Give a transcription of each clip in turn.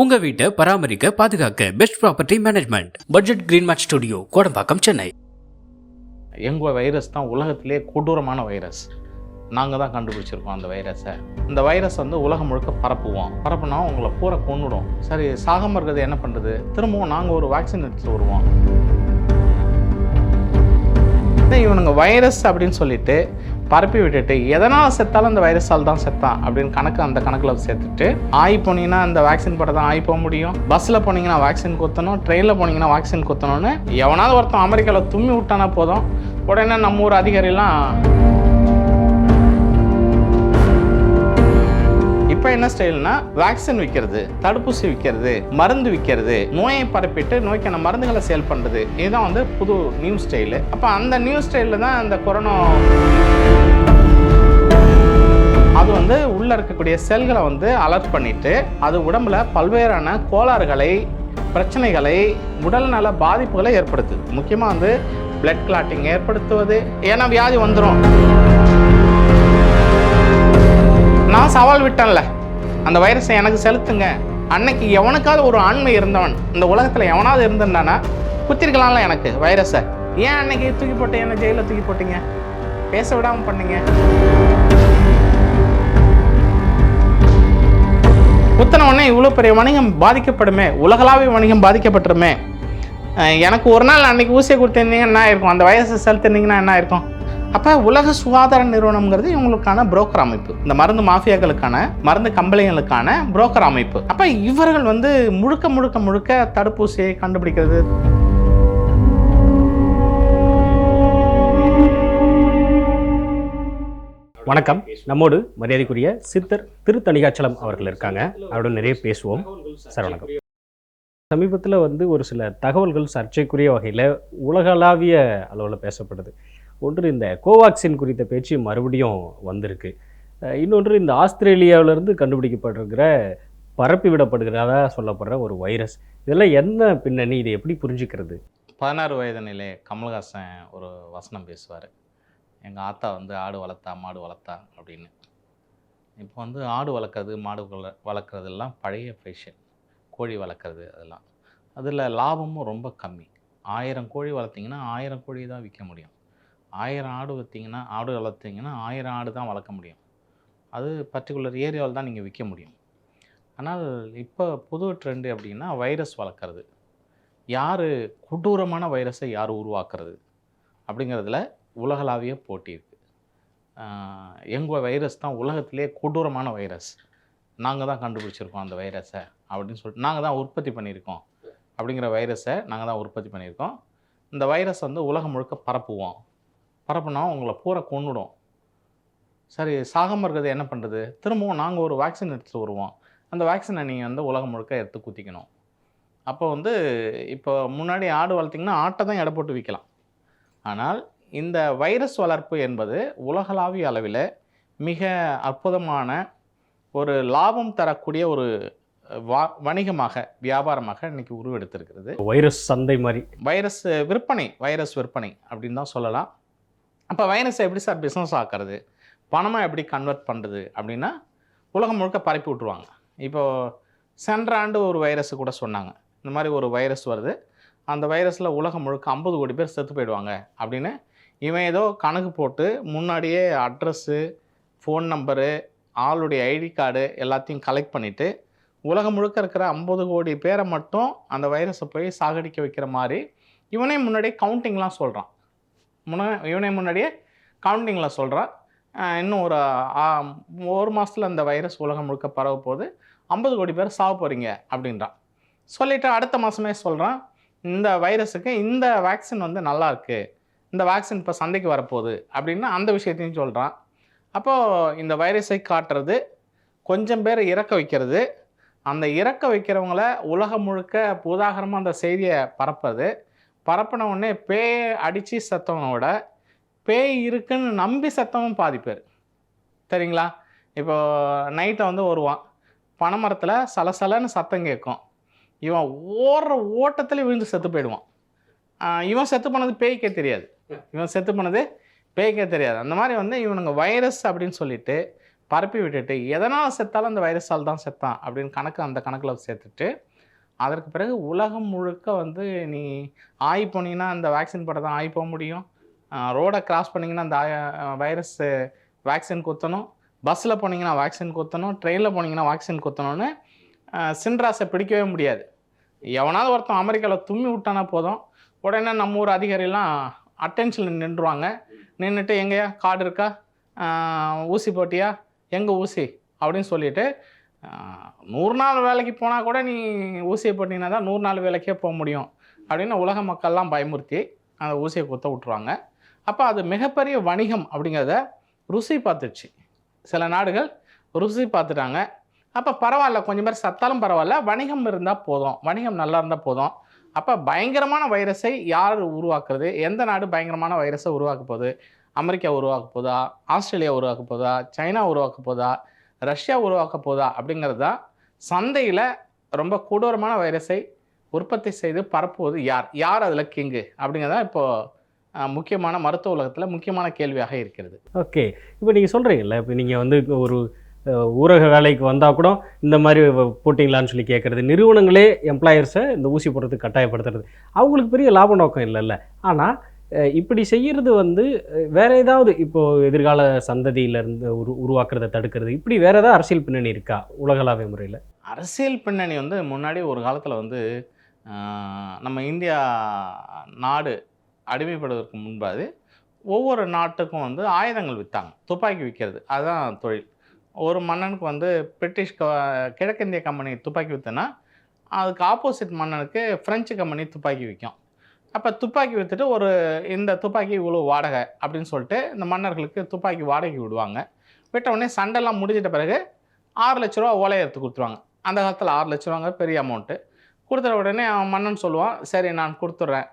உங்க வீட்டை பராமரிக்க பாதுகாக்க best property management budget green mat studio Kodambakkam Chennai. எங்கள் வைரஸ் தான் உலகத்திலே கொடூரமான வைரஸ் நாங்கள் தான் கண்டுபிடிச்சிருக்கோம் அந்த வைரஸை இந்த வைரஸ் வந்து உலகம் முழுக்க பரப்புவோம். பரப்புனா உங்களை பூரா கொண்டுடும் சரி சாகாம இருக்கிறது என்ன பண்ணுறது திரும்பவும் நாங்கள் ஒரு வேக்சின் எடுத்துட்டு வருவோம். இவனுங்க வைரஸ் அப்படின்னு சொல்லிட்டு பரப்பி விட்டுட்டு எதனால் செத்தாலும் அந்த வைரஸால் தான் செத்தான் அப்படின்னு கணக்கு அந்த கணக்கில் சேர்த்துட்டு ஆய் போனீங்கன்னா அந்த வேக்சின் போட தான் ஆய் போக முடியும். பஸ்ஸில் போனீங்கன்னா வேக்சின் குத்தணும் ட்ரெயினில் போனீங்கன்னா வேக்சின் குத்தணும்னு எவனாவது ஒருத்தன் அமெரிக்காவில் தும்மி விட்டானா போதும். உடனே நம்ம ஊர் அதிகாரிலாம் இப்போ என்ன ஸ்டைல்னா வேக்சின் விற்கிறது தடுப்பூசி விற்கிறது மருந்து விற்கிறது நோயை பரப்பிட்டு நோய்க்கான மருந்துகளை சேல் பண்ணுறது இதுதான் வந்து புது நியூ ஸ்டைலு அப்போ அந்த நியூ ஸ்டைலில் தான் அந்த கொரோனா அது வந்து உள்ளே இருக்கக்கூடிய செல்களை வந்து அலர்ட் பண்ணிட்டு அது உடம்புல பல்வேறான கோளாறுகளை பிரச்சனைகளை உடல்நல பாதிப்புகளை ஏற்படுத்துது. முக்கியமாக வந்து பிளட் கிளாட்டிங் ஏற்படுத்துவது. ஏன்னா வியாதி வந்துடும் நான் சவால் விட்டேன்ல. அந்த வைரஸை எனக்கு செலுத்துங்க. அன்னைக்கு எவனுக்காவது ஒரு ஆண்மை இருந்தவன் இந்த உலகத்தில் எவனாவது இருந்திருந்தானா குத்திருக்கலாம்ல எனக்கு வைரஸை. ஏன் அன்னைக்கு தூக்கி போட்டு என்ன ஜெயிலில் தூக்கி போட்டீங்க? பேச விடாமல் பண்ணீங்க. குத்தின உடனே இவ்வளோ பெரிய வணிகம் பாதிக்கப்படுமே உலகளாவிய வணிகம் பாதிக்கப்பட்டுருமே. எனக்கு ஒரு நாள் அன்னைக்கு ஊசியை கொடுத்துருந்தீங்கன்னா என்ன இருக்கும் அந்த வைரஸை செலுத்துனீங்கன்னா என்ன இருக்கும் அப்போ உலக சுகாதார நிறுவனம்ங்கிறது இவங்களுக்கான புரோக்கர் அமைப்பு. இந்த மருந்து மாஃபியாக்களுக்கான மருந்து கம்பெனிகளுக்கான புரோக்கர் அமைப்பு. அப்போ இவர்கள் வந்து முழுக்க முழுக்க முழுக்க தடுப்பூசியை கண்டுபிடிக்கிறது. வணக்கம். நம்மோடு மரியாதைக்குரிய சித்தர் திருத்தணிகாச்சலம் அவர்கள் இருக்காங்க. அவருடன் நிறைய பேசுவோம். சார் வணக்கம். சமீபத்தில் வந்து ஒரு சில தகவல்கள் சர்ச்சைக்குரிய வகையில் உலகளாவிய அளவில் பேசப்படுது. ஒன்று இந்த கோவாக்சின் குறித்த பேச்சு மறுபடியும் வந்திருக்கு. இன்னொன்று இந்த ஆஸ்திரேலியாவிலேருந்து கண்டுபிடிக்கப்பட்டிருக்கிற பரப்பி விடப்படுகிறதா சொல்லப்படுற ஒரு வைரஸ். இதெல்லாம் என்ன பின்னணி? இதை எப்படி புரிஞ்சுக்கிறது? பதினாறு வயது நிலை கமல்ஹாசன் ஒரு வசனம் பேசுவார். எங்கள் ஆத்தா வந்து ஆடு வளர்த்தா மாடு வளர்த்தா அப்படின்னு. இப்போ வந்து ஆடு வளர்க்குறது மாடு வளர்க்குறதெல்லாம் பழைய ஃபேஷன் கோழி வளர்க்குறது அதெல்லாம். அதில் லாபமும் ரொம்ப கம்மி. ஆயிரம் கோழி வளர்த்திங்கன்னா ஆயிரம் கோழி தான் விற்க முடியும். ஆயிரம் ஆடு வளர்த்திங்கன்னா ஆடு வளர்த்திங்கன்னா ஆயிரம் ஆடு தான் வளர்க்க முடியும். அது பர்டிகுலர் ஏரியாவில் தான் நீங்கள் விற்க முடியும். ஆனால் இப்போ புது ட்ரெண்டு அப்படின்னா வைரஸ் வளர்க்குறது. யார் கொடூரமான வைரஸை யார் உருவாக்குறது? அப்படிங்கிறதுல உலகளாவிய போட்டி இருக்குது எங்கள் வைரஸ் தான் உலகத்திலே கொடூரமான வைரஸ் நாங்கள் தான் கண்டுபிடிச்சிருக்கோம் அந்த வைரஸை அப்படின்னு சொல்லிட்டு நாங்கள் தான் உற்பத்தி பண்ணியிருக்கோம் அப்படிங்கிற வைரஸை நாங்கள் தான் உற்பத்தி பண்ணியிருக்கோம். இந்த வைரஸ் வந்து உலகம் முழுக்க பரப்புவோம். பரப்புனா உங்களை பூரா கொன்னுடும். சரி சாகாம இருக்கிறது என்ன பண்ணுறது திரும்பவும் நாங்கள் ஒரு வேக்சின் எடுத்துகிட்டு வருவோம். அந்த வேக்சினை நீங்கள் வந்து உலகம் முழுக்க எடுத்து குத்திக்கணும். அப்போ வந்து இப்போ முன்னாடி ஆடு வளர்த்திங்கன்னா ஆட்டை தான் எடை போட்டு விற்கலாம் ஆனால் இந்த வைரஸ் வளர்ப்பு என்பது உலகளாவிய அளவில் மிக அற்புதமான ஒரு லாபம் தரக்கூடிய ஒரு வா வணிகமாக வியாபாரமாக இன்னைக்கு உருவெடுத்திருக்கிறது. வைரஸ் சந்தை மாதிரி. வைரஸ் விற்பனை வைரஸ் விற்பனை அப்படின்னு தான் சொல்லலாம். அப்போ வைரஸை எப்படி சார் பிஸ்னஸ் ஆக்கிறது? பணமாக எப்படி கன்வெர்ட் பண்ணுறது அப்படின்னா உலகம் முழுக்க பரப்பி விட்ருவாங்க இப்போது சென்ற ஆண்டு ஒரு வைரஸ் கூட சொன்னாங்க. இந்த மாதிரி ஒரு வைரஸ் வருது. அந்த வைரஸில் உலகம் முழுக்க ஐம்பது கோடி பேர் செத்து போயிடுவாங்க. அப்படின்னு இவன் ஏதோ கணக்கு போட்டு முன்னாடியே அட்ரஸ்ஸு ஃபோன் நம்பரு ஆளுடைய ஐடி கார்டு எல்லாத்தையும் கலெக்ட் பண்ணிவிட்டு உலகம் முழுக்க இருக்கிற ஐம்பது கோடி பேரை மட்டும் அந்த வைரஸை போய் சாகடிக்க வைக்கிற மாதிரி இவனே முன்னாடியே கவுண்டிங்லாம் சொல்கிறான் முன்ன இவனே முன்னாடியே கவுண்டிங்கில் சொல்கிறான் இன்னும் ஒரு ஒரு மாதத்தில் அந்த வைரஸ் உலகம் முழுக்க பரவ போது ஐம்பது கோடி பேர் சாக போகிறீங்க அப்படின்றான் சொல்லிவிட்டு அடுத்த மாதமே சொல்கிறான் இந்த வைரஸுக்கு இந்த வேக்சின் வந்து நல்லா இருக்குது இந்த வேக்சின் இப்போ சந்தைக்கு வரப்போகுது அப்படின்னு அந்த விஷயத்தையும் சொல்கிறான் அப்போது இந்த வைரஸை காட்டுறது கொஞ்சம் பேர் இறக்க வைக்கிறது. அந்த இறக்க வைக்கிறவங்கள உலகம் முழுக்க புதாகரமாக அந்த செய்தியை பரப்புறது. பரப்பின உடனே பேய் அடித்து செத்தவனோட பேய் இருக்குன்னு நம்பி செத்தவன் பாதி பேர். சரிங்களா? இப்போ நைட்டை வந்து வருவான். பனைமரத்தில் சலசலன்னு சத்தம் கேட்கும். இவன் ஓடுற ஓட்டத்தில் விழுந்து செத்து போயிடுவான். இவன் செத்து போனது பேய்க்கே தெரியாது. இவன் செத்து போனது பேய்க்கே தெரியாது. அந்த மாதிரி வந்து இவனுங்க வைரஸ் அப்படின்னு சொல்லிட்டு பரப்பி விட்டுட்டு எதனால் செத்தாலும் அந்த வைரஸால் தான் செத்தான் அப்படின்னு கணக்கு அந்த கணக்கில் சேர்த்துட்டு அதற்கு பிறகு உலகம் முழுக்க வந்து நீ ஆய் போனீங்கன்னா அந்த வேக்சின் போட தான் ஆய் போக முடியும். ரோடை கிராஸ் பண்ணிங்கன்னா அந்த வைரஸ் வேக்சின் குத்தணும். பஸ்ஸில் போனீங்கன்னா வேக்சின் குத்தணும். ட்ரெயினில் போனீங்கன்னா வேக்சின் குத்தணும்னு சின்ராஸை பிடிக்கவே முடியாது. எவனாவது ஒருத்தன் அமெரிக்காவில் தும்மி விட்டானா போதும். உடனே நம்ம ஊர் அதிகாரிலாம் அட்டென்ஷனில் நின்றுவாங்க நின்றுட்டு எங்கேயா கார்டு இருக்கா? ஊசி போட்டியா? எங்கே ஊசி? அப்படின்னு சொல்லிட்டு நூறு நாள் வேலைக்கு போனால் கூட நீ ஊசியை போட்டிங்கன்னா தான் நூறு நாள் வேலைக்கே போக முடியும் அப்படின்னு உலக மக்கள்லாம் பயமுறுத்தி அந்த ஊசியை குத்த விட்டுருவாங்க. அப்போ அது மிகப்பெரிய வணிகம் அப்படிங்கிறத ருசி பார்த்துச்சு சில நாடுகள் ருசி பார்த்துட்டாங்க. அப்போ பரவாயில்ல கொஞ்சம் பேர் சத்தாலும் பரவாயில்ல வணிகம் இருந்தால் போதும். வணிகம் நல்லா இருந்தால் போதும். அப்போ பயங்கரமான வைரஸை யார் உருவாக்குறது? எந்த நாடு பயங்கரமான வைரஸை உருவாக்க போகுது? அமெரிக்கா உருவாக்க போதா ஆஸ்திரேலியா உருவாக்க போதா சைனா உருவாக்க போதா ரஷ்யா உருவாக்க போதா அப்படிங்கிறது தான் சந்தையில் ரொம்ப கொடூரமான வைரஸை உற்பத்தி செய்து பரப்புவது யார்? யார் அதில் கிங்கு அப்படிங்கிறதா இப்போது முக்கியமான மருத்துவ உலகத்தில் முக்கியமான கேள்வியாக இருக்கிறது. ஓகே. இப்போ நீங்கள் சொல்கிறீங்கல்ல இப்போ நீங்கள் வந்து ஒரு ஊரக வேலைக்கு வந்தால் கூட இந்த மாதிரி போட்டிங்களான்னு சொல்லி கேட்குறது நிறுவனங்களே எம்ப்ளாயர்ஸை இந்த ஊசி போடுறதுக்கு கட்டாயப்படுத்துறது. அவங்களுக்கு பெரிய லாப நோக்கம் இல்லைல்ல. ஆனால் இப்படி செய்கிறது வந்து வேற ஏதாவது இப்போ எதிர்கால சந்ததியிலேருந்து உரு உருவாக்குறதை தடுக்கிறது இப்படி வேற ஏதாவது அரசியல் பின்னணி இருக்கா உலகளாவிய முறையில்? அரசியல் பின்னணி வந்து முன்னாடி ஒரு காலத்தில் வந்து நம்ம இந்தியா நாடு அடிமைப்படுவதற்கு முன்பாது ஒவ்வொரு நாட்டுக்கும் வந்து ஆயுதங்கள் விற்றாங்க துப்பாக்கி விற்கிறது அதுதான் தொழில். ஒரு மன்னனுக்கு வந்து பிரிட்டிஷ் க கிழக்கிந்திய கம்பெனி துப்பாக்கி விற்றுனா அதுக்கு ஆப்போசிட் மன்னனுக்கு ஃப்ரெஞ்சு கம்பெனி துப்பாக்கி விற்கும் அப்போ துப்பாக்கி விற்றுட்டு ஒரு இந்த துப்பாக்கி இவ்வளோ வாடகை அப்படின்னு சொல்லிட்டு இந்த மன்னர்களுக்கு துப்பாக்கி வாடகை விடுவாங்க. விட்ட உடனே சண்டைலாம் முடிஞ்சிட்ட பிறகு ஆறு லட்ச ரூபா ஓலையை எடுத்து கொடுத்துருவாங்க. அந்த காலத்தில் ஆறு லட்ச ரூபாங்க பெரிய அமௌண்ட்டு கொடுத்துற உடனே அவன் மன்னன் சொல்லுவான் சரி நான் கொடுத்துட்றேன்.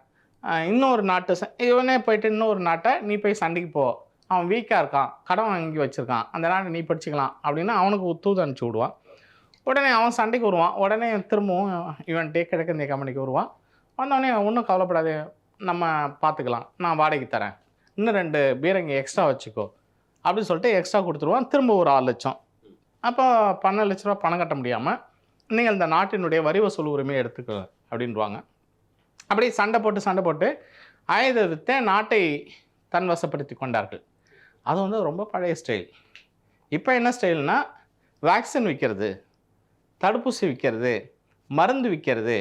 இன்னொரு நாட்டு ச- இவனே போயிட்டு இன்னொரு நாட்டை நீ போய் சண்டைக்கு போ. அவன் வீக்காக இருக்கான். கடன் வாங்கி வச்சுருக்கான். அந்த நாட்டை நீ படிச்சுக்கலாம். அப்படின்னு அவனுக்கு தூது அனுப்பிச்சி விடுவான். உடனே அவன் சண்டைக்கு வருவான். உடனே திரும்பவும் இவன் டே கிழக்கிந்திய கம்பெனிக்கு வருவான். வந்தோடனே ஒன்றும் கவலைப்படாது நம்ம பார்த்துக்கலாம் நான் வாடகைக்கு தரேன். இன்னும் ரெண்டு பீரங்கி எக்ஸ்ட்ரா வச்சுக்கோ. அப்படின்னு சொல்லிட்டு எக்ஸ்ட்ரா கொடுத்துருவான். திரும்ப ஒரு ஆறு லட்சம். அப்போ பன்னெண்டு லட்ச ரூபா பணம் கட்ட முடியாமல் நீங்கள் இந்த நாட்டினுடைய வரி வசூல் உரிமையை எடுத்துக்க அப்படின்வாங்க அப்படியே சண்டை போட்டு சண்டை போட்டு ஆயுத வித்தை நாட்டை தன்வசப்படுத்தி கொண்டார்கள். அது வந்து ரொம்ப பழைய ஸ்டைல் இப்போ என்ன ஸ்டைல்னால் வேக்சின் விற்கிறது தடுப்பூசி விற்கிறது மருந்து விற்கிறது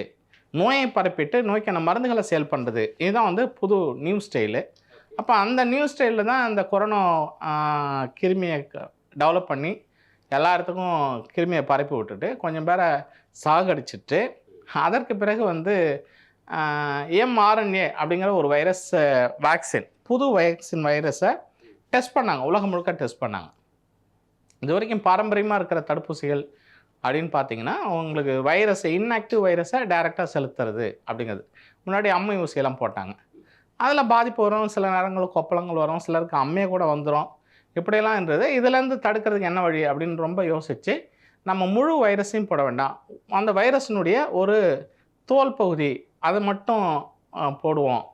நோயை பரப்பிட்டு நோய்க்கான மருந்துகளை சேல் பண்ணுறது இதுதான் வந்து புது நியூ ஸ்டைலு அப்போ அந்த நியூ ஸ்டைலில் தான் அந்த கொரோனா கிருமியை டெவலப் பண்ணி எல்லா இடத்துக்கும் கிருமியை பரப்பி விட்டுட்டு கொஞ்சம் பேரை சாகடிச்சிட்டு அதற்கு பிறகு வந்து எம்ஆர்என்ஏ அப்படிங்கிற ஒரு வைரஸ் வேக்சின் புது வேக்சின் வைரஸை டெஸ்ட் பண்ணாங்க. உலகம் முழுக்க டெஸ்ட் பண்ணாங்க. இது வரைக்கும் பாரம்பரியமாக இருக்கிற தடுப்பூசிகள் அப்படின்னு பார்த்தீங்கன்னா உங்களுக்கு வைரஸை இன்ஆக்டிவ் வைரஸை டைரெக்டாக செலுத்துறது அப்படிங்கிறது. முன்னாடி அம்மை ஊசியெல்லாம் போட்டாங்க. அதில் பாதிப்பு வரும். சில நேரங்களில் கொப்பளங்கள் வரும். சிலருக்கு அம்மையை கூட வந்துடும் இப்படியெல்லாம் இருந்தது இதுலேருந்து தடுக்கிறதுக்கு என்ன வழி அப்படின்னு ரொம்ப யோசித்து நம்ம முழு வைரஸையும் போட வேண்டாம். அந்த வைரஸினுடைய ஒரு தோல் பகுதி அதை மட்டும் போடுவோம்.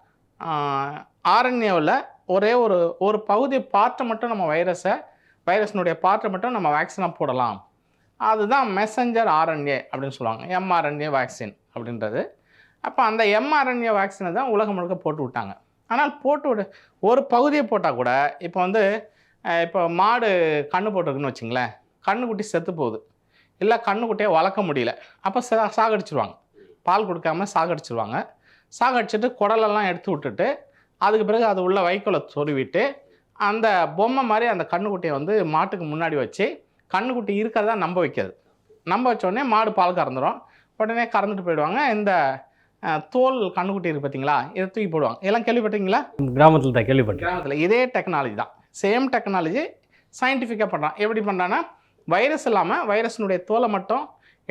ஆரண்யாவில் ஒரே ஒரு ஒரு பகுதி பார்ட்டை மட்டும் நம்ம வைரஸை வைரஸினுடைய பார்ட்டை மட்டும் நம்ம வேக்சினாக போடலாம். அதுதான் மெசஞ்சர் ஆர்என்ஏ அப்படின்னு சொல்லுவாங்க. எம்ஆர்என்ஏ வேக்சின் அப்படின்றது. அப்போ அந்த எம்ஆர்என்ஏ வேக்சினை தான் உலகம் முழுக்க போட்டு விட்டாங்க. ஆனால் போட்டு விட ஒரு பகுதியை போட்டால் கூட இப்போ வந்து இப்போ மாடு கண்ணு போட்டிருக்குன்னு வச்சுங்களேன். கண்ணுக்குட்டி செத்து போகுது. இல்லை கண்ணுக்குட்டியை வளர்க்க முடியல. அப்போ ச சாகடிச்சிருவாங்க. பால் கொடுக்காம சாகடிச்சிருவாங்க. சாகடிச்சிட்டு குடலெல்லாம் எடுத்து விட்டுட்டு அதுக்கு பிறகு அது உள்ள வைக்கோலை சொருவிட்டு அந்த பொம்மை மாதிரி அந்த கண்ணுக்குட்டியை வந்து மாட்டுக்கு முன்னாடி வச்சு கண்ணுக்குட்டி இருக்கிறதா நம்ப வைக்கிறது நம்ப வச்ச உடனே மாடு பால் கறந்துடும் உடனே கறந்துட்டு போயிடுவாங்க. இந்த தோல் கண்ணுக்குட்டி இருக்கு பார்த்தீங்களா இதை தூக்கி போடுவாங்க. இதெல்லாம் கேள்விப்பட்டீங்களா கிராமத்தில் தான் கேள்விப்பட்டேன் கிராமத்தில் இதே டெக்னாலஜி தான். சேம் டெக்னாலஜி சயின்டிஃபிக்காக பண்ணுறான் எப்படி பண்ணுறான்னா வைரஸ் இல்லாமல் வைரஸினுடைய தோலை மட்டும்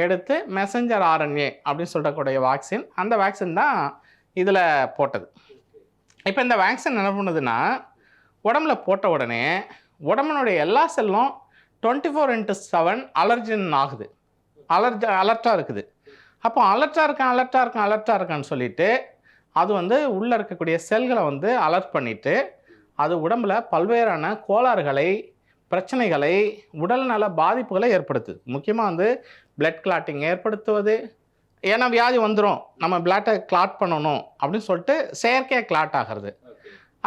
எடுத்து மெசஞ்சர் ஆர்என்ஏ அப்படின்னு சொல்லக்கூடிய வேக்சின் அந்த வேக்சின் தான் இதில் போட்டது. இப்போ இந்த வேக்சின் என்ன பண்ணுதுன்னா உடம்புல போட்ட உடனே உடம்புனுடைய எல்லா செல்லும் twenty four into seven allergen ஆகுது. அலர்ஜி அலர்ட்டாக இருக்குது. அப்போ அலர்ட்டாக இருக்கேன் அலர்ட்டாக இருக்கேன் அலர்ட்டாக இருக்கான்னு சொல்லிட்டு அது வந்து உள்ளே இருக்கக்கூடிய செல்களை வந்து அலர்ட் பண்ணிவிட்டு அது உடம்புல பல்வேறான கோளாறுகளை பிரச்சனைகளை உடல்நல பாதிப்புகளை ஏற்படுத்துது. முக்கியமாக வந்து பிளட் கிளாட்டிங் ஏற்படுத்துவது ஏன்னா வியாதி வந்துடும் நம்ம பிளட்டை கிளாட் பண்ணணும் அப்படின்னு சொல்லிட்டு செயற்கையாக கிளாட் ஆகிறது.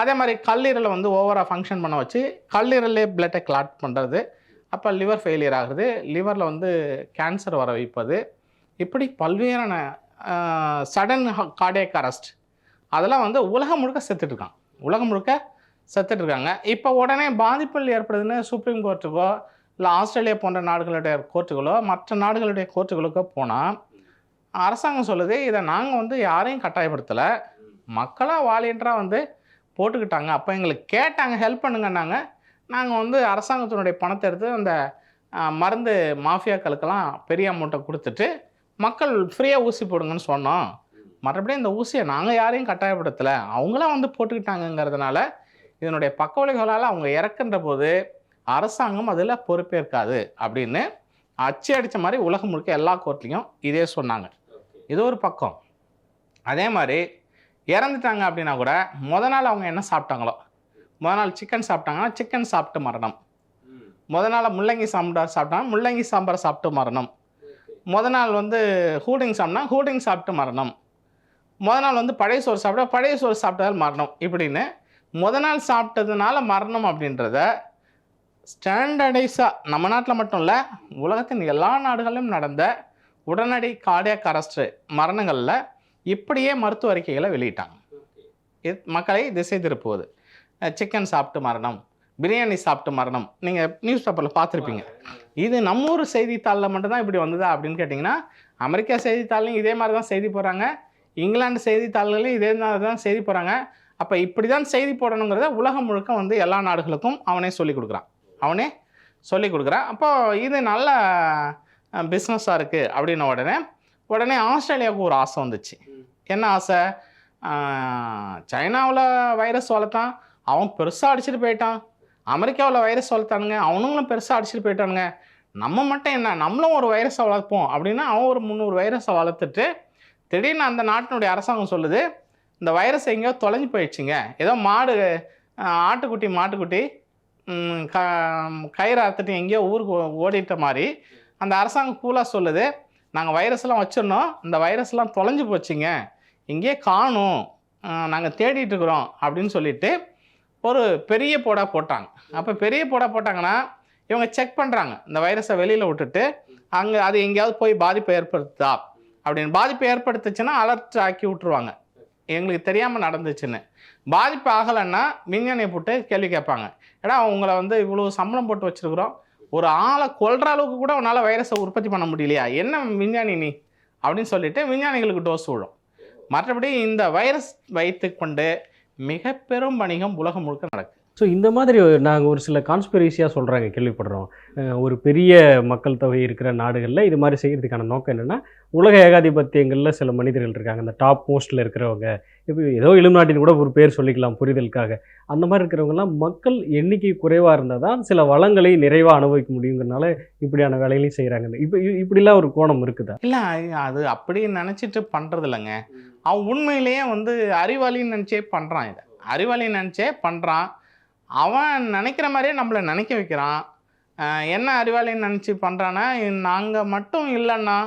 அதே மாதிரி கல்லீரலை வந்து ஓவராக ஃபங்க்ஷன் பண்ண வச்சு கல்லீரலே பிளட்டை கிளாட் பண்ணுறது அப்போ லிவர் ஃபெயிலியர் ஆகுது லிவரில் வந்து கேன்சர் வர வைப்பது. இப்படி பல்வேறான சடன் கார்டியக் அரெஸ்ட் அதெல்லாம் வந்து உலகம் முழுக்க செத்துட்ருக்கான் உலகம் முழுக்க செத்துட்ருக்காங்க இப்போ உடனே பாதிப்புகள் ஏற்படுதுன்னு சுப்ரீம் கோர்ட்டுக்கோ இல்லை ஆஸ்திரேலியா போன்ற நாடுகளுடைய கோர்ட்டுகளோ மற்ற நாடுகளுடைய கோர்ட்டுகளுக்கோ போனால் அரசாங்கம் சொல்லுது இதை நாங்கள் வந்து யாரையும் கட்டாயப்படுத்தலை. மக்களாக வாலியன்றாக வந்து போட்டுக்கிட்டாங்க. அப்போ எங்களுக்கு கேட்டாங்க ஹெல்ப் பண்ணுங்கன்னாங்க. நாங்கள் வந்து அரசாங்கத்தினுடைய பணத்தை எடுத்து அந்த மருந்து மாஃபியாக்களுக்கெல்லாம் பெரிய அமௌண்ட்டை கொடுத்துட்டு மக்கள் ஃப்ரீயாக ஊசி போடுங்கன்னு சொன்னோம். மறுபடியும் இந்த ஊசியை நாங்கள் யாரையும் கட்டாயப்படுத்தலை. அவங்களாம் வந்து போட்டுக்கிட்டாங்கங்கிறதுனால இதனுடைய பக்க விளைவுகளால் அவங்க இறக்குன்ற போது அரசாங்கம் அதில் பொறுப்பேற்காது அப்படின்னு அச்சு அடித்த மாதிரி உலகம் முழுக்க எல்லா கோர்ட்லேயும் இதே சொன்னாங்க. இது ஒரு பக்கம். அதே மாதிரி இறந்துட்டாங்க அப்படின்னா கூட முத நாள் அவங்க என்ன சாப்பிட்டாங்களோ முத நாள் சிக்கன் சாப்பிட்டாங்கன்னா சிக்கன் சாப்பிட்டு மரணம். முத நாள் முள்ளங்கி சாம்பார் சாப்பிட்டாங்க முள்ளங்கி சாம்பார் சாப்பிட்டு மரணம். முத நாள் வந்து ஹூடிங் சாப்பிட்டா ஹூடிங் சாப்பிட்டு மரணம். முத நாள் வந்து பழைய சோறு சாப்பிட்டா பழைய சோறு சாப்பிட்டதால் மரணம். இப்படின்னு முத நாள் சாப்பிட்டதுனால மரணம் அப்படின்றத ஸ்டாண்டர்டைஸாக நம்ம நாட்டில் மட்டும் இல்லை உலகத்தின் எல்லா நாடுகளிலும் நடந்த உடனடி கார்டியாக் அரெஸ்ட் மரணங்களில் இப்படியே மருத்துவ அறிக்கைகளை வெளியிட்டாங்க. இது மக்களை திசை திருப்புவது. சிக்கன் சாப்பிட்டு மரணம் பிரியாணி சாப்பிட்டு மரணம் நீங்கள் நியூஸ் பேப்பரில் பார்த்துருப்பீங்க. இது நம்ம ஊர் செய்தித்தாளில் மட்டும்தான் இப்படி வந்ததா அப்படின்னு கேட்டிங்கன்னா அமெரிக்கா செய்தித்தாள்லையும் இதே மாதிரி தான் செய்தி போடுறாங்க. இங்கிலாந்து செய்தித்தாள்களையும் இதே மாதிரி தான் செய்தி போடுறாங்க. அப்போ இப்படி தான் செய்தி போடணுங்கிறத உலகம் முழுக்க வந்து எல்லா நாடுகளுக்கும் அவனே சொல்லி கொடுக்குறான். அவனே சொல்லி கொடுக்குறான். அப்போ இது நல்ல பிஸ்னஸாக இருக்குது அப்படின்ன உடனே உடனே ஆஸ்திரேலியாவுக்கு ஒரு ஆசை வந்துச்சு. என்ன ஆசை? சைனாவில் வைரஸ் வளர்த்தான். அவன் பெருசாக அடிச்சிட்டு போயிட்டான். அமெரிக்காவில் வைரஸ் வளர்த்தானுங்க. அவனுங்களும் பெருசாக அடிச்சிட்டு போயிட்டானுங்க. நம்ம மட்டும் என்ன? நம்மளும் ஒரு வைரஸை வளர்ப்போம். அப்படின்னா அவன் ஒரு முந்நூறு வைரஸை வளர்த்துட்டு திடீர்னு அந்த நாட்டினுடைய அரசாங்கம் சொல்லுது இந்த வைரஸ் எங்கேயோ தொலைஞ்சு போயிடுச்சுங்க. ஏதோ மாடு ஆட்டுக்குட்டி மாட்டுக்குட்டி க கயிறு அறுத்துட்டு எங்கேயோ ஊருக்கு ஓடிட்ட மாதிரி அந்த அரசாங்கம் கூலாக சொல்லுது நாங்கள் வைரஸ்லாம் வச்சிருந்தோம். இந்த வைரஸ்லாம் தொலைஞ்சு போச்சுங்க. இங்கேயே காணும். நாங்கள் தேடிட்டு இருக்கிறோம். அப்படின்னு சொல்லிட்டு ஒரு பெரிய போடா போட்டாங்க. அப்போ பெரிய போடா போட்டாங்கன்னா இவங்க செக் பண்ணுறாங்க இந்த வைரஸை வெளியில் விட்டுட்டு அங்கே அது எங்கேயாவது போய் பாதிப்பை ஏற்படுத்துதா? அப்படின்னு பாதிப்பை ஏற்படுத்துச்சுன்னா அலர்ட் ஆக்கி விட்ருவாங்க எங்களுக்கு தெரியாமல் நடந்துச்சுன்னு. பாதிப்பு ஆகலைன்னா விஞ்ஞானியை போட்டு கேள்வி கேட்பாங்க. ஏடா உங்களை வந்து இவ்வளோ சம்பளம் போட்டு வச்சுருக்குறோம். ஒரு ஆளை கொல்ற அளவுக்கு கூட உன்னால் வைரஸை உற்பத்தி பண்ண முடியலையா? என்ன விஞ்ஞானி நீ? அப்படின்னு சொல்லிட்டு விஞ்ஞானிகளுக்கு டோஸ் விடும். மற்றபடி இந்த வைரஸ் வைத்துக்கொண்டு மிக பெரும் வணிகம் உலகம் முழுக்க நடக்குது ஸோ இந்த மாதிரி நாங்கள் ஒரு சில கான்ஸ்பிரசியாக சொல்கிறாங்க கேள்விப்படுறோம். ஒரு பெரிய மக்கள் தொகை இருக்கிற நாடுகளில் இது மாதிரி செய்கிறதுக்கான நோக்கம் என்னென்னா உலக ஏகாதிபத்தியங்களில் சில மனிதர்கள் இருக்காங்க. அந்த டாப் மோஸ்ட்டில் இருக்கிறவங்க. இப்போ ஏதோ இலுமினாட்டின்னு கூட ஒரு பேர் சொல்லிக்கலாம் புரிதலுக்காக. அந்த மாதிரி இருக்கிறவங்கலாம் மக்கள் எண்ணிக்கை குறைவாக இருந்தால் தான் சில வளங்களை நிறைவாக அனுபவிக்க முடியுங்கிறனால இப்படியான வேலைகளையும் செய்கிறாங்க இப்போ இப்படிலாம் ஒரு கோணம் இருக்குதா? இல்லை அது அப்படி நினச்சிட்டு பண்ணுறது இல்லைங்க அவன் உண்மையிலேயே வந்து அறிவாளின்னு நினச்சே பண்ணுறான் இதை. அறிவாளின்னு நினச்சே பண்ணுறான் அவன் நினைக்கிற மாதிரியே நம்மளை நினைக்க வைக்கிறான். என்ன அறிவாளின்னு நினச்சி பண்ணுறான்னா நாங்கள் மட்டும் இல்லைன்னா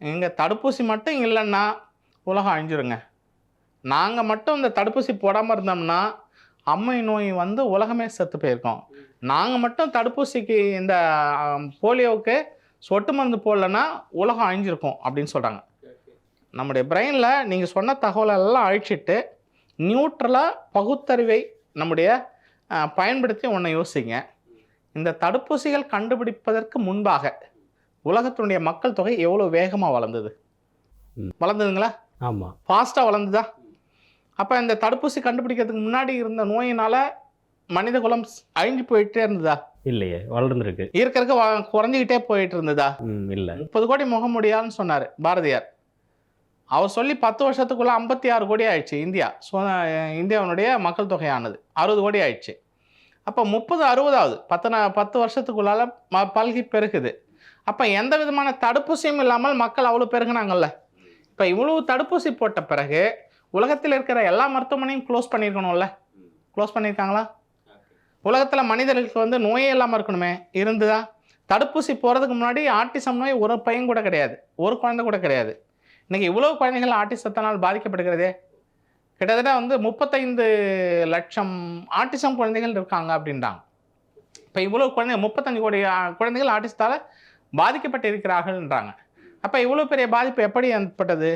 எங்கள் தடுப்பூசி மட்டும் இல்லைன்னா உலகம் அழிஞ்சிருங்க. நாங்கள் மட்டும் இந்த தடுப்பூசி போடாமல் இருந்தோம்னா அம்மை நோய் வந்து உலகமே செத்து போயிருக்கோம். நாங்கள் மட்டும் தடுப்பூசிக்கு இந்த போலியோவுக்கு சொட்டு மருந்து போடலன்னா உலகம் அழிஞ்சிருக்கும் அப்படின்னு சொல்கிறாங்க நம்முடைய பிரெயினில் நீங்கள் சொன்ன தகவலை எல்லாம் அழிச்சிட்டு நியூட்ரலாக பகுத்தறிவை நம்முடைய பயன்படுத்தி ஒன்றை யோசிங்க. இந்த தடுப்பூசிகள் கண்டுபிடிப்பதற்கு முன்பாக உலகத்தினுடைய மக்கள் தொகை எவ்வளோ வேகமாக வளர்ந்தது? ம். வளர்ந்ததுங்களா? ஆமாம் ஃபாஸ்ட்டாக வளர்ந்துதா? அப்போ இந்த தடுப்பூசி கண்டுபிடிக்கிறதுக்கு முன்னாடி இருந்த நோயினால் மனித குலம் அழிஞ்சு போயிட்டே இருந்ததா? இல்லையே வளர்ந்துருக்கு. இருக்க இருக்க வ- குறைஞ்சிக்கிட்டே போயிட்டு இருந்ததா? இல்லை. முப்பது கோடி முகமுடியாதுன்னு சொன்னார் பாரதியார். அவர் சொல்லி பத்து வருஷத்துக்குள்ளே ஐம்பத்தி ஆறு கோடி ஆயிடுச்சு இந்தியா. சோ இந்தியாவினுடைய மக்கள் தொகையானது. அறுபது கோடி ஆயிடுச்சு. அப்போ முப்பது அறுபதாவது பத்து நா பத்து வருஷத்துக்குள்ளால ம பல்கி பெருகுது. அப்போ எந்த விதமான தடுப்பூசியும் இல்லாமல் மக்கள் அவ்வளோ பெருகுனாங்கல்ல? இப்போ இவ்வளவு தடுப்பூசி போட்ட பிறகு உலகத்தில் இருக்கிற எல்லா மருத்துவமனையும் க்ளோஸ் பண்ணியிருக்கணும்ல? க்ளோஸ் பண்ணியிருக்காங்களா? உலகத்தில் மனிதர்களுக்கு வந்து நோயே இல்லாமல் இருக்கணுமே? இருந்துதா? தடுப்பூசி போகிறதுக்கு முன்னாடி ஆட்டிசம் நோய் ஒரு பையன் கூட கிடையாது. ஒரு குழந்தை கூட கிடையாது. இன்றைக்கி இவ்வளோ குழந்தைகள் ஆட்டிசத்தினால் பாதிக்கப்படுகிறதே? கிட்டத்தட்ட வந்து முப்பத்தைந்து லட்சம் ஆட்டிசம் குழந்தைகள் இருக்காங்க அப்படின்றாங்க. இப்போ இவ்வளோ குழந்தை முப்பத்தஞ்சு கோடி குழந்தைகள் ஆட்டிசத்தால் பாதிக்கப்பட்டு இருக்கிறார்கள்ன்றாங்க. அப்போ இவ்வளோ பெரிய பாதிப்பு எப்படி ஏற்பட்டது?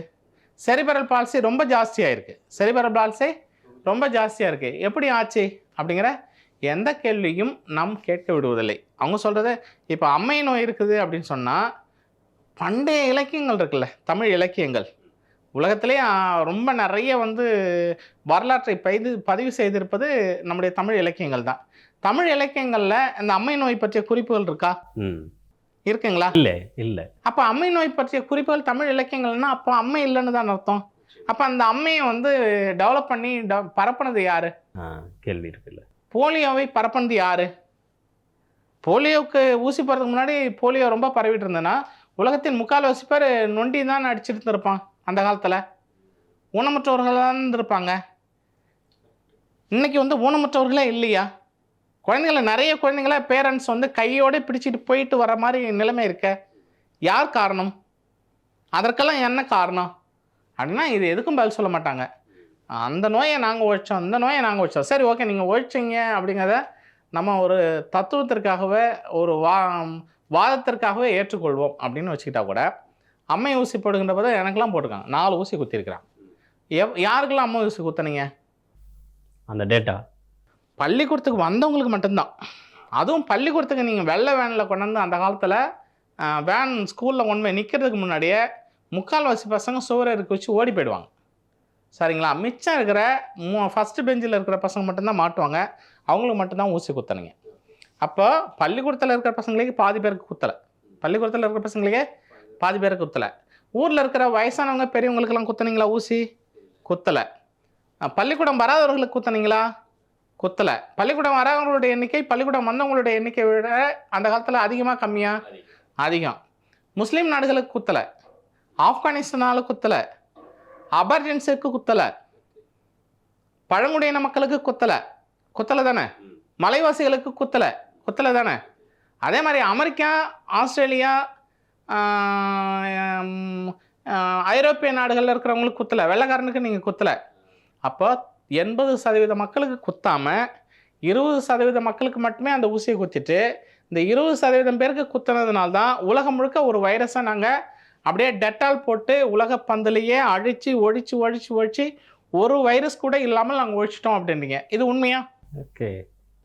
செரிபரல் பால்சி ரொம்ப ஜாஸ்தியாக இருக்குது செரிபரல் பால்சி ரொம்ப ஜாஸ்தியாக இருக்குது எப்படி ஆச்சு? அப்படிங்கிற எந்த கேள்வியும் நாம் கேட்க விடுவதில்லை. அவங்க சொல்கிறது இப்போ அம்மை நோய் இருக்குது அப்படின்னு சொன்னால் பண்டைய இலக்கியங்கள் இருக்குல்ல தமிழ் இலக்கியங்கள். உலகத்திலே ரொம்ப நிறைய வந்து வரலாற்றை பதிவு பதிவு செய்திருப்பது நம்முடைய தமிழ் இலக்கியங்கள் தான். தமிழ் இலக்கியங்களில் இந்த அம்மை நோய் பற்றிய குறிப்புகள் இருக்கா? ம். இருக்குங்களா? இல்லை இல்லை. அப்போ அம்மை நோய் பற்றிய குறிப்புகள் தமிழ் இலக்கியங்கள்னா அப்போ அம்மை இல்லைன்னு தான் அர்த்தம். அப்போ அந்த அம்மையை வந்து டெவலப் பண்ணி பரப்புனது யாரு? கேள்வி இருக்குல்ல. போலியோவை பரப்புனது யாரு? போலியோவுக்கு ஊசி போகிறதுக்கு முன்னாடி போலியோ ரொம்ப பரவிட்டு இருந்ததுன்னா உலகத்தின் முக்கால்வாசி பேர் நொண்டி தான் அடிச்சிட்டு இருந்திருப்பான் அந்த காலத்தில். ஊனமுற்றவர்கள் தான் இருந்திருப்பாங்க இன்னைக்கு வந்து ஊனமுற்றவர்களே இல்லையா? குழந்தைங்கள நிறைய குழந்தைங்கள பேரண்ட்ஸ் வந்து கையோடு பிடிச்சிட்டு போயிட்டு வர மாதிரி நிலைமை இருக்க. யார் காரணம்? அதற்கெல்லாம் என்ன காரணம்? அப்படின்னா இது எதுக்கும் பதில் சொல்ல மாட்டாங்க. அந்த நோயை நாங்கள் ஒழிச்சோம் அந்த நோயை நாங்கள் ஒழிச்சோம் சரி ஓகே நீங்கள் ஒழிச்சிங்க அப்படிங்கிறத நம்ம ஒரு தத்துவத்திற்காகவே ஒரு வா வாதத்திற்காகவே ஏற்றுக்கொள்வோம் அப்படின்னு வச்சுக்கிட்டா கூட அம்மை ஊசி போடுகின்ற போது எனக்கெல்லாம் போட்டிருக்காங்க. நாலு ஊசி குத்திருக்கிறான் எவ் யாருக்கெல்லாம் அம்மை ஊசி குத்துனீங்க? அந்த டேட்டா பள்ளிக்கூடத்துக்கு வந்தவங்களுக்கு மட்டும்தான். அதுவும் பள்ளிக்கூடத்துக்கு நீங்கள் வெள்ளை வேனில் கொண்டாந்து அந்த காலத்தில் வேன் ஸ்கூலில் கொண்டு போய் நிற்கிறதுக்கு முன்னாடியே முக்கால்வாசி பசங்க சுவரை இருக்க வச்சு ஓடி போயிடுவாங்க. சரிங்களா? மிச்சம் இருக்கிற மூ ஃபஸ்ட்டு பெஞ்சில் இருக்கிற பசங்க மட்டும்தான் மாட்டுவாங்க. அவங்களுக்கு மட்டும்தான் ஊசி குத்தணுங்க. அப்போ பள்ளிக்கூடத்தில் இருக்கிற பசங்களுக்கு பாதி பேருக்கு குத்தலை. பள்ளிக்கூடத்தில் இருக்கிற பசங்களுக்கே பாதி பேருக்கு குத்தலை. ஊரில் இருக்கிற வயசானவங்க பெரியவங்களுக்கெல்லாம் குத்துனீங்களா ஊசி? குத்தலை. பள்ளிக்கூடம் வராதவர்களுக்கு குத்துனீங்களா? குத்தலை. பள்ளிக்கூடம் வராதவங்களுடைய எண்ணிக்கை பள்ளிக்கூடம் வந்தவங்களுடைய எண்ணிக்கை விட அந்த காலத்தில் அதிகமாக கம்மியா? அதிகம். முஸ்லீம் நாடுகளுக்கு குத்தலை. ஆப்கானிஸ்தானால குத்தலை. அபர்ஜென்ஸுக்கு குத்தலை. பழங்குடியின மக்களுக்கு குத்தலை. குத்தலை தானே? மலைவாசிகளுக்கு குத்தலை. குத்தலை தானே? அதே மாதிரி அமெரிக்கா ஆஸ்திரேலியா ஐரோப்பிய நாடுகளில் இருக்கிறவங்களுக்கு குத்தலை. வெள்ளைக்காரனுக்கு நீங்கள் குத்தலை. அப்போ எண்பது சதவீத மக்களுக்கு குத்தாமல் இருபது சதவீத மக்களுக்கு மட்டுமே அந்த ஊசியை குத்திட்டு இந்த இருபது சதவீதம் பேருக்கு குத்தினதுனால தான் உலகம் முழுக்க ஒரு வைரஸை நாங்கள் அப்படியே டெட்டால் போட்டு உலக பந்திலேயே அழித்து ஒழித்து ஒழித்து ஒழித்து ஒரு வைரஸ் கூட இல்லாமல் நாங்கள் ஒழிச்சிட்டோம் அப்படின்றீங்க. இது உண்மையா? ஓகே.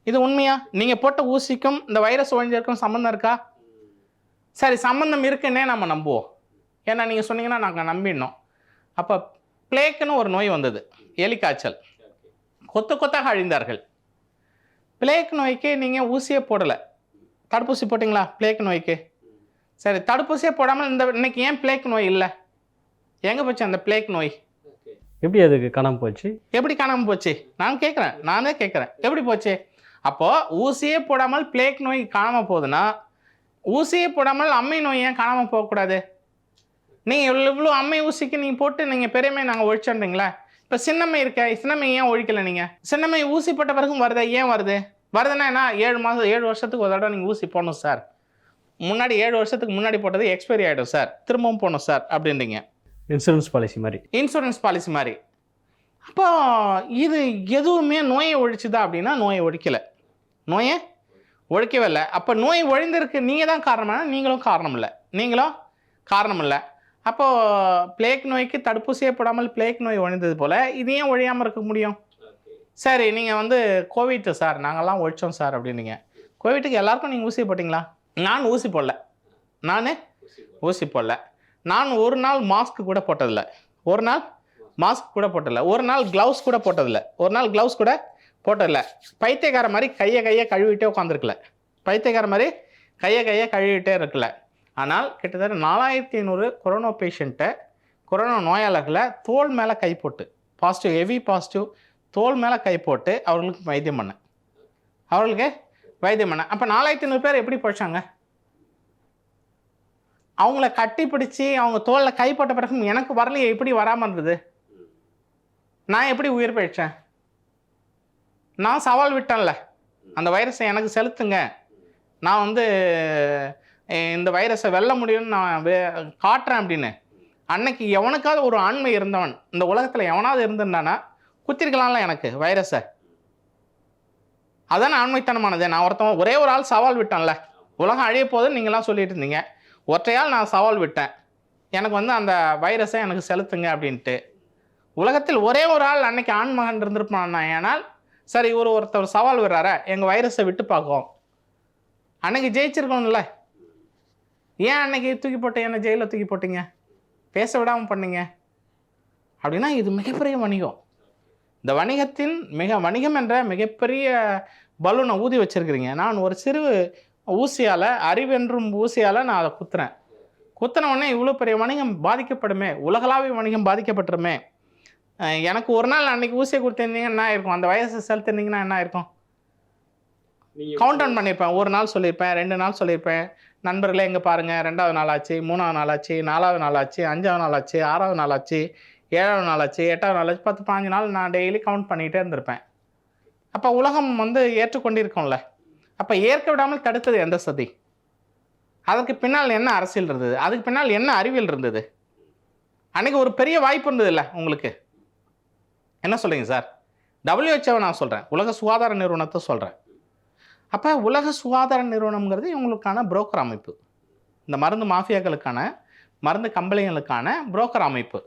இது உண்மையா? நீங்கள் போட்ட ஊசிக்கும் இந்த வைரஸ் ஒழிஞ்சிருக்கும் சம்மந்தம் இருக்கா? சரி சம்மந்தம் இருக்குன்னே நம்ம நம்புவோம். ஏன்னா நீங்கள் சொன்னீங்கன்னா நாங்கள் நம்பிடணும். அப்போ பிளேக்குன்னு ஒரு நோய் வந்தது. எலிக்காய்ச்சல். கொத்து கொத்தாக அழிந்தார்கள். பிளேக் நோய்க்கு நீங்கள் ஊசியே போடலை. தடுப்பூசி போட்டிங்களா? பிளேக் நோய்க்கு? சரி தடுப்பூசியே போடாமல் இந்த இன்னைக்கு ஏன் பிளேக் நோய் இல்லை? எங்கே போச்சு அந்த பிளேக் நோய்? எப்படி அதுக்கு காணாம போச்சு? எப்படி காணாமல் போச்சு? நான் கேட்குறேன் நானே கேட்குறேன் எப்படி போச்சு? அப்போது ஊசியே போடாமல் பிளேக் நோய் காணாமல் போகுதுன்னா ஊசியே போடாமல் அம்மை நோய் ஏன் காணாமல் போகக்கூடாது? நீங்கள் இவ்வளோ இவ்வளோ அம்மை ஊசிக்கு நீங்கள் போட்டு நீங்கள் பெரியம்மை நாங்கள் ஒழிச்சோன்றீங்களா? இப்போ சின்னம்மை இருக்க சின்னம்மை ஏன் ஒழிக்கல நீங்கள் சின்னம்மை ஊசி போட்ட பிறகும் வருதா ஏன் வருது? வருதுன்னா என்ன? ஏழு மாதம் ஏழு வருஷத்துக்கு ஒரு தடவை நீங்கள் ஊசி போடணும் சார். முன்னாடி ஏழு வருஷத்துக்கு முன்னாடி போட்டது எக்ஸ்பைரி ஆகிடும் சார். திரும்பவும் போடணும் சார் அப்படின்றீங்க. இன்சூரன்ஸ் பாலிசி மாதிரி. இன்சூரன்ஸ் பாலிசி மாதிரி. அப்போ இது எதுவுமே நோயை ஒழிச்சுதா அப்படின்னா நோயை ஒழிக்கலை. நோயை ஒழிக்கவே இல்லை. அப்போ நோய் ஒழிந்திருக்கு நீங்கள் தான் காரணமா? நீங்களும் காரணம் இல்லை. நீங்களும் காரணம் இல்லை. அப்போது பிளேக் நோய்க்கு தடுப்பூசியே போடாமல் பிளேக் நோய் ஒழிந்தது போல் இதையும் ஒழியாமல் இருக்க முடியும். சரி நீங்கள் வந்து கோவிட் சார் நாங்கள்லாம் ஒழிச்சோம் சார் அப்படின்னீங்க. கோவிட்டுக்கு எல்லாருக்கும் நீங்கள் ஊசி போட்டிங்களா? நான் ஊசி போடல. நான் ஊசி போடல. நான் ஒரு நாள் மாஸ்க் கூட போட்டதில்லை. ஒரு நாள் மாஸ்க் கூட போட்டதில்லை. ஒரு நாள் க்ளவுஸ் கூட போட்டதில்லை. ஒரு நாள் க்ளவுஸ் கூட போட்டதில்ல பைத்தியக்கார மாதிரி கையை கையை கழுவிட்டே உட்காந்துருக்கல பைத்தியக்கார மாதிரி கையை கையை கழுவிட்டே இருக்கல. ஆனால் கிட்டத்தட்ட நாலாயிரத்தி ஐநூறு கொரோனா பேஷண்ட்டை கொரோனா நோயாளர்களை தோல் மேலே கை போட்டு பாசிட்டிவ் ஹெவி பாசிட்டிவ் தோல் மேலே கை போட்டு அவர்களுக்கு வைத்தியம் பண்ணேன். அவர்களுக்கு வைத்தியம் பண்ணேன். அப்போ நாலாயிரத்தி ஐநூறு பேர் எப்படி போச்சாங்க அவங்கள கட்டி பிடிச்சி அவங்க தோலில் கை போட்ட பிறகு எனக்கு வரலையே எப்படி வராமல் இருந்தது? நான் எப்படி உயிர் போயிடுச்சேன் நான் சவால் விட்டேன்ல. அந்த வைரஸை எனக்கு செலுத்துங்க. நான் வந்து இந்த வைரஸை வெல்ல முடியும்னு நான் வே காட்டுறேன் அப்படின்னு. அன்னைக்கு எவனுக்காவது ஒரு ஆண்மை இருந்தவன் இந்த உலகத்தில் எவனாவது இருந்திருந்தானா குத்திருக்கலாம்ல எனக்கு வைரஸை. அதான் ஆண்மைத்தனமானது. நான் ஒருத்தன் ஒரே ஒரு ஆள் சவால் விட்டேன்ல. உலகம் அழிய போகுதுன்னு நீங்களாம் சொல்லிட்டு இருந்தீங்க. ஒற்றையால் நான் சவால் விட்டேன். எனக்கு வந்து அந்த வைரஸை எனக்கு செலுத்துங்க அப்படின்ட்டு. உலகத்தில் ஒரே ஒரு ஆள் அன்னைக்கு ஆண்மகன் இருந்திருப்பான்? ஏனால் சரி இவர் ஒருத்தர் சவால் விடுறார எங்கள் வைரஸை விட்டு பார்க்கும் அன்னைக்கு ஜெயிச்சிருக்கோம்ல ஏன் அன்னைக்கு தூக்கி போட்டேன் என்ன ஜெயிலில் தூக்கி போட்டீங்க? பேச விடாமல் பண்ணீங்க. அப்படின்னா இது மிகப்பெரிய வணிகம். இந்த வணிகத்தின் மிக வணிகம் என்ற மிகப்பெரிய பலூனை ஊதி வச்சுருக்கிறீங்க. நான் ஒரு சிறு ஊசியால் அறிவென்றும் ஊசியால் நான் அதை குத்துறேன். குத்தின உடனே இவ்வளோ பெரிய வணிகம் பாதிக்கப்படுமே உலகளாவிய வணிகம் பாதிக்கப்பட்டுருமே. எனக்கு ஒரு நாள் அன்னைக்கு ஊசியை கொடுத்துருந்தீங்கன்னா என்ன ஆயிருக்கும்? அந்த வயசை செலுத்திருந்தீங்கன்னா என்ன ஆயிருக்கும்? கவுண்ட் டவுன் பண்ணியிருப்பேன். ஒரு நாள் சொல்லியிருப்பேன் ரெண்டு நாள் சொல்லியிருப்பேன். நண்பர்களே எங்கே பாருங்கள் ரெண்டாவது நாள் ஆச்சு மூணாவது நாள் ஆச்சு நாலாவது நாள் ஆச்சு அஞ்சாவது நாள் ஆச்சு ஆறாவது நாள் ஆச்சு ஏழாவது நாள் ஆச்சு எட்டாவது நாள் ஆச்சு பத்து பாஞ்சு நாள் நான் டெய்லி கவுண்ட் பண்ணிகிட்டே இருந்திருப்பேன். அப்போ உலகம் வந்து ஏற்றுக்கொண்டிருக்கும்ல. அப்போ ஏற்க விடாமல் தடுத்தது எந்த சதி? அதற்கு பின்னால் என்ன அரசியல் இருந்தது? அதுக்கு பின்னால் என்ன அறிவியல் இருந்தது? அன்னைக்கு ஒரு பெரிய வாய்ப்பு இருந்தது இல்லை உங்களுக்கு? என்ன சொல்கிறீங்க சார்? WHO நான் சொல்கிறேன் உலக சுகாதார நிறுவனத்தை சொல்கிறேன் அப்போ உலக சுகாதார நிறுவனம்ங்கிறது இவங்களுக்கான புரோக்கர் அமைப்பு. இந்த மருந்து மாஃபியாக்களுக்கான மருந்து கம்பெனிகளுக்கான புரோக்கர் அமைப்பு.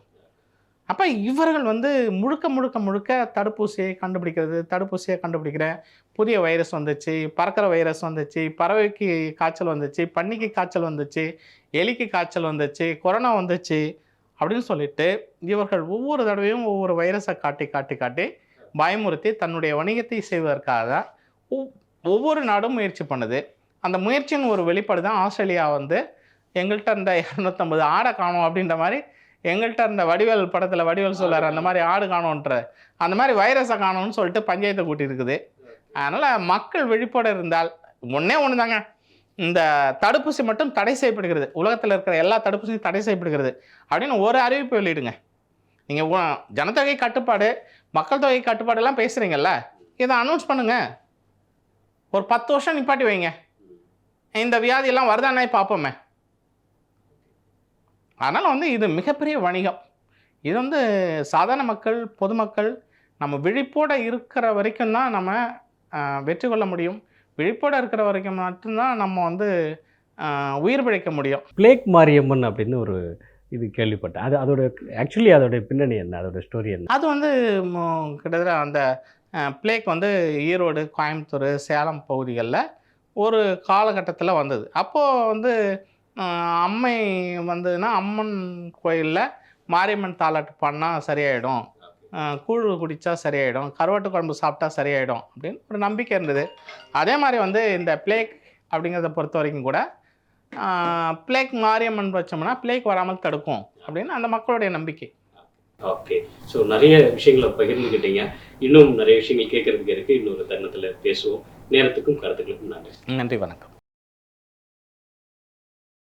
அப்போ இவர்கள் வந்து முழுக்க முழுக்க முழுக்க தடுப்பூசியை கண்டுபிடிக்கிறது தடுப்பூசியை கண்டுபிடிக்கிற புதிய வைரஸ் வந்துச்சு பறக்கிற வைரஸ் வந்துச்சு பறவைக்கு காய்ச்சல் வந்துச்சு பன்னிக்கு காய்ச்சல் வந்துச்சு எலிக்கு காய்ச்சல் வந்துச்சு கொரோனா வந்துச்சு அப்படின்னு சொல்லிட்டு இவர்கள் ஒவ்வொரு தடவையும் ஒவ்வொரு வைரஸை காட்டி காட்டி காட்டி பயமுறுத்தி தன்னுடைய வணிகத்தை செய்வதற்காக ஒவ்வொரு நாடும் முயற்சி பண்ணுது. அந்த முயற்சியின் ஒரு வெளிப்பாடு தான் ஆஸ்திரேலியா வந்து எங்கள்கிட்ட இருந்த இரநூத்தம்பது ஆடை காணோம் அப்படின்ற மாதிரி எங்கள்கிட்ட இருந்த வடிவேல் படத்தில் வடிவேல் சொல்லார் அந்த மாதிரி ஆடு காணோன்ற அந்த மாதிரி வைரஸை காணும்னு சொல்லிட்டு பஞ்சாயத்தை கூட்டியிருக்குது. அதனால் மக்கள் விழிப்போடு இருந்தால் ஒன்றே ஒன்று தாங்க இந்த தடுப்பூசி மட்டும் தடை செய்யப்படுகிறது. உலகத்தில் இருக்கிற எல்லா தடுப்பூசியும் தடை செய்யப்படுகிறது. அப்படின்னு ஒரு அறிவிப்பு வெளியிடுங்க. நீங்கள் ஜனத்தொகை கட்டுப்பாடு மக்கள் தொகை கட்டுப்பாடெல்லாம் பேசுகிறீங்கல்ல இதை அனௌன்ஸ் பண்ணுங்கள் ஒரு பத்து வருஷம் நிப்பாட்டி வைங்க. இந்த வியாதியெல்லாம் வருதானே பார்ப்போமே. அதனால் வந்து இது மிகப்பெரிய வணிகம். இது வந்து சாதாரண மக்கள் பொதுமக்கள் நம்ம விழிப்போட இருக்கிற வரைக்கும் தான் நம்ம வெற்றி கொள்ள முடியும். விழிப்போட இருக்கிற வரைக்கும் மட்டும்தான் நம்ம வந்து உயிர் பிழைக்க முடியும். பிளேக் மாரியம்மன் அப்படின்னு ஒரு இது கேள்விப்பட்டேன். அது அதோட ஆக்சுவலி அதோட பின்னணி என்ன? அதோட ஸ்டோரி என்ன? அது வந்து கிட்டத்தட்ட அந்த பிளேக் வந்து ஈரோடு கோயம்புத்தூர் சேலம் பகுதிகளில் ஒரு காலகட்டத்தில் வந்தது. அப்போது வந்து அம்மை வந்ததுன்னா அம்மன் கோயிலில் மாரியம்மன் தாலாட்டு பண்ணால் சரியாயிடும். கூழ் குடித்தா சரியாயிடும் கருவாட்டு குழம்பு சாப்பிட்டா சரியாயிடும் அப்படின்னு ஒரு நம்பிக்கை இருந்தது. அதே மாதிரி வந்து இந்த பிளேக் அப்படிங்கிறத பொறுத்த வரைக்கும் கூட பிளேக் மாரியம்மன் வச்சோம்னா பிளேக் வராமல் தடுக்கும் அப்படின்னு அந்த மக்களுடைய நம்பிக்கை. ஓகே. ஸோ நிறைய விஷயங்களை பகிர்ந்துக்கிட்டீங்க இன்னும் நிறைய விஷயங்கள் கேட்கறதுக்கு இருக்கு. இன்னொரு தருணத்தில் பேசுவோம். நேரத்துக்கும் கருத்துக்களுக்கும் நன்றி. நன்றி வணக்கம்.